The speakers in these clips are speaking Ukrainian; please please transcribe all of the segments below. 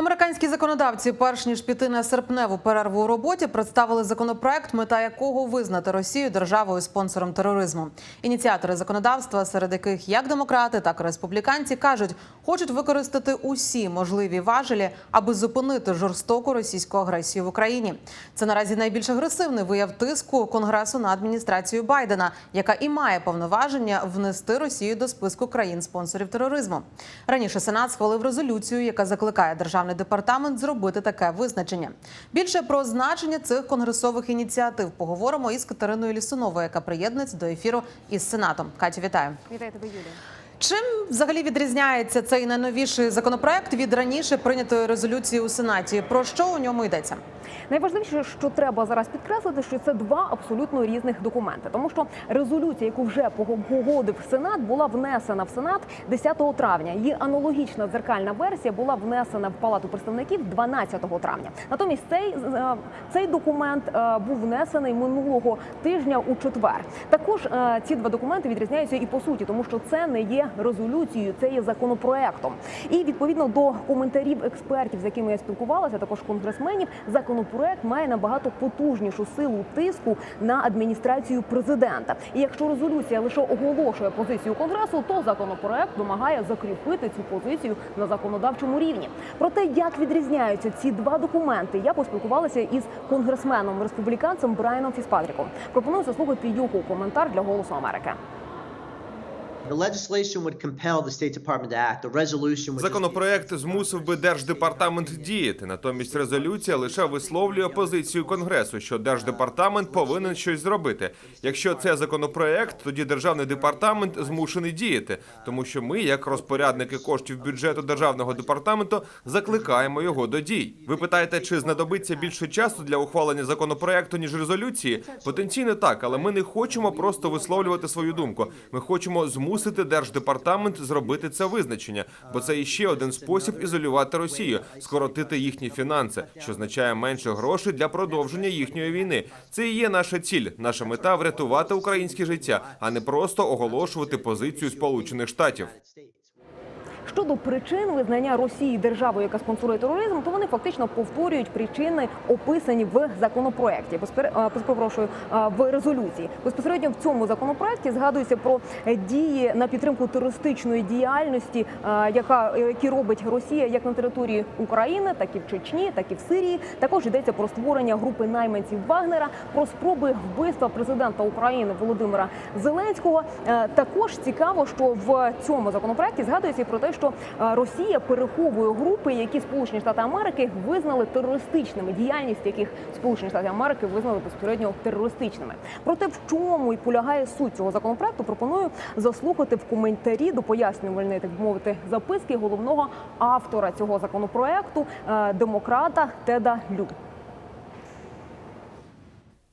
Американські законодавці, перш ніж піти на серпневу перерву у роботі, представили законопроект, мета якого визнати Росію державою спонсором тероризму. Ініціатори законодавства, серед яких як демократи, так і республіканці, кажуть, хочуть використати усі можливі важелі, аби зупинити жорстоку російську агресію в Україні. Це наразі найбільш агресивний вияв тиску Конгресу на адміністрацію Байдена, яка і має повноваження внести Росію до списку країн-спонсорів тероризму. Раніше Сенат схвалив резолюцію, яка закликає державний департамент зробити таке визначення. Більше про значення цих конгресових ініціатив поговоримо із Катериною Лісуновою, яка приєднується до ефіру із Сенатом. Катю, вітаю. Вітаю тебе, Юлія. Чим взагалі відрізняється цей найновіший законопроект від раніше прийнятої резолюції у Сенаті? Про що у ньому йдеться? Найважливіше, що треба зараз підкреслити, що це два абсолютно різних документи, тому що резолюція, яку вже погодив Сенат, була внесена в Сенат 10 травня. Її аналогічна дзеркальна версія була внесена в Палату представників 12 травня. Натомість цей е, цей документ е, був внесений минулого тижня у четвер. Також е, ці два документи відрізняються і по суті, тому що це не є резолюцією, це є законопроектом. І відповідно до коментарів експертів, з якими я спілкувалася, також конгресменів, законопроект має набагато потужнішу силу тиску на адміністрацію президента. І якщо резолюція лише оголошує позицію конгресу, то законопроект вимагає закріпити цю позицію на законодавчому рівні. Про те, як відрізняються ці два документи, я поспілкувалася із конгресменом республіканцем Брайаном Фіспатріком. Пропоную заслухати його коментар для голосу Америки. Законопроект змусив би держдепартамент діяти. Натомість резолюція лише висловлює позицію конгресу, що держдепартамент повинен щось зробити. Якщо це законопроект, тоді державний департамент змушений діяти, тому що ми, як розпорядники коштів бюджету державного департаменту, закликаємо його до дій. Ви питаєте, чи знадобиться більше часу для ухвалення законопроекту ніж резолюції? Потенційно так, але ми не хочемо просто висловлювати свою думку. Ми хочемо змусити держдепартамент зробити це визначення, бо це іще один спосіб ізолювати Росію, скоротити їхні фінанси, що означає менше грошей для продовження їхньої війни. Це і є наша ціль, наша мета врятувати українське життя, а не просто оголошувати позицію Сполучених Штатів. Щодо причин визнання Росії державою, яка спонсорує тероризм, то вони фактично повторюють причини, описані в законопроекті. А, перепрошую, а, в резолюції. Безпосередньо в цьому законопроекті згадується про е, дії на підтримку терористичної діяльності, яка які робить Росія як на території України, так і в Чечні, так і в Сирії. Також йдеться про створення групи найманців Вагнера, про спроби вбивства президента України Володимира Зеленського. Е, Також цікаво, що в цьому законопроекті згадується про те, що е, Росія переховує групи, які Сполучені Штати Америки визнали терористичними, діяльність яких Сполучені Штати Америки визнали безпосередньо терористичними. Проте в чому і полягає суть цього законопроекту, пропоную заслухати в коментарі до пояснювальної, так мовити, записки головного автора цього законопроекту, е, демократа Теда Лю.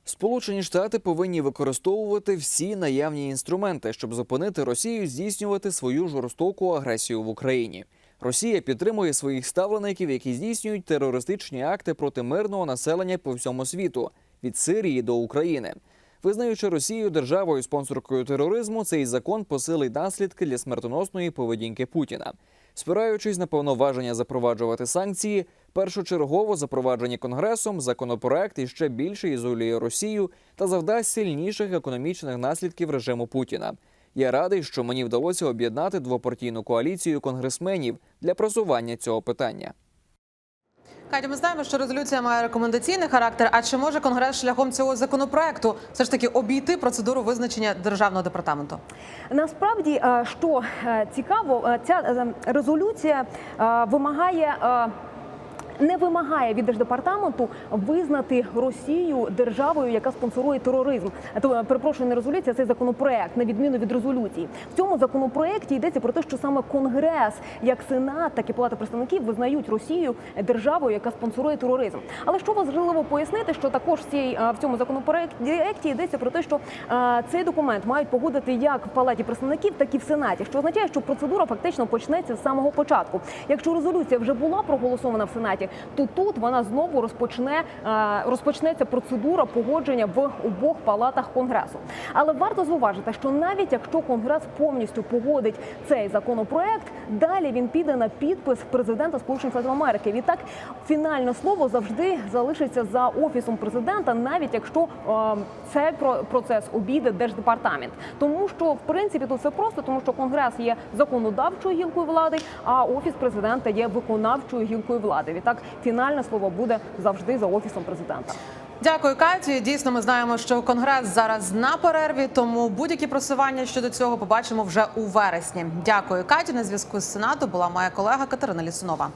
Сполучені Штати повинні використовувати всі наявні інструменти, щоб зупинити Росію здійснювати свою жорстоку агресію в Україні. Росія підтримує своїх ставлеників, які здійснюють терористичні акти проти мирного населення по всьому світу від Сирії до України. Визнаючи Росію державою спонсоркою тероризму, цей закон посилить наслідки для смертоносної поведінки Путіна. Спираючись на повноваження запроваджувати санкції, першочергово запроваджені конгресом, законопроект іще більше ізолює Росію та завдасть сильніших економічних наслідків режиму Путіна. Я радий, що мені вдалося об'єднати двопартійну коаліцію конгресменів для просування цього питання. Катя, ми знаємо, що резолюція має рекомендаційний характер. А чи може конгрес шляхом цього законопроекту все ж таки обійти процедуру визначення державного департаменту? Насправді, е, що е, цікаво, е, ця резолюція вимагає. Не вимагає від держдепартаменту визнати Росію державою, яка спонсорує тероризм. То е, перепрошую, не резолюція, це законопроект, на відміну від резолюції. В цьому законопроекті йдеться про те, що саме Конгрес, як Сенат, так і Палата представників визнають Росію державою, яка спонсорує тероризм. Але що важливо пояснити, що також в, цій, е, в цьому законопроекті йдеться про те, що е, цей документ мають погодити як в Палаті представників, так і в Сенаті, що означає, що процедура фактично почнеться з самого початку. Якщо резолюція вже була проголосована в Сенаті, То тут вона знову розпочне е, розпочнеться процедура погодження в обох палатах конгресу. Але варто зауважити, що навіть якщо конгрес повністю погодить цей законопроект, далі він піде на підпис президента Сполучених Штатів Америки. Відтак фінальне слово завжди залишиться за офісом президента, навіть якщо е, цей про- процес обійде держдепартамент. Тому що в принципі тут все просто, тому що конгрес є законодавчою гілкою влади, а офіс президента є виконавчою гілкою влади. Відтак фінальне слово буде завжди за офісом президента. Дякую, Каті. Дійсно, ми знаємо, що конгрес зараз на перерві, тому будь-які просування щодо цього побачимо вже у вересні. Дякую, Каті. На зв'язку з Сенату була моя колега Катерина Лісунова.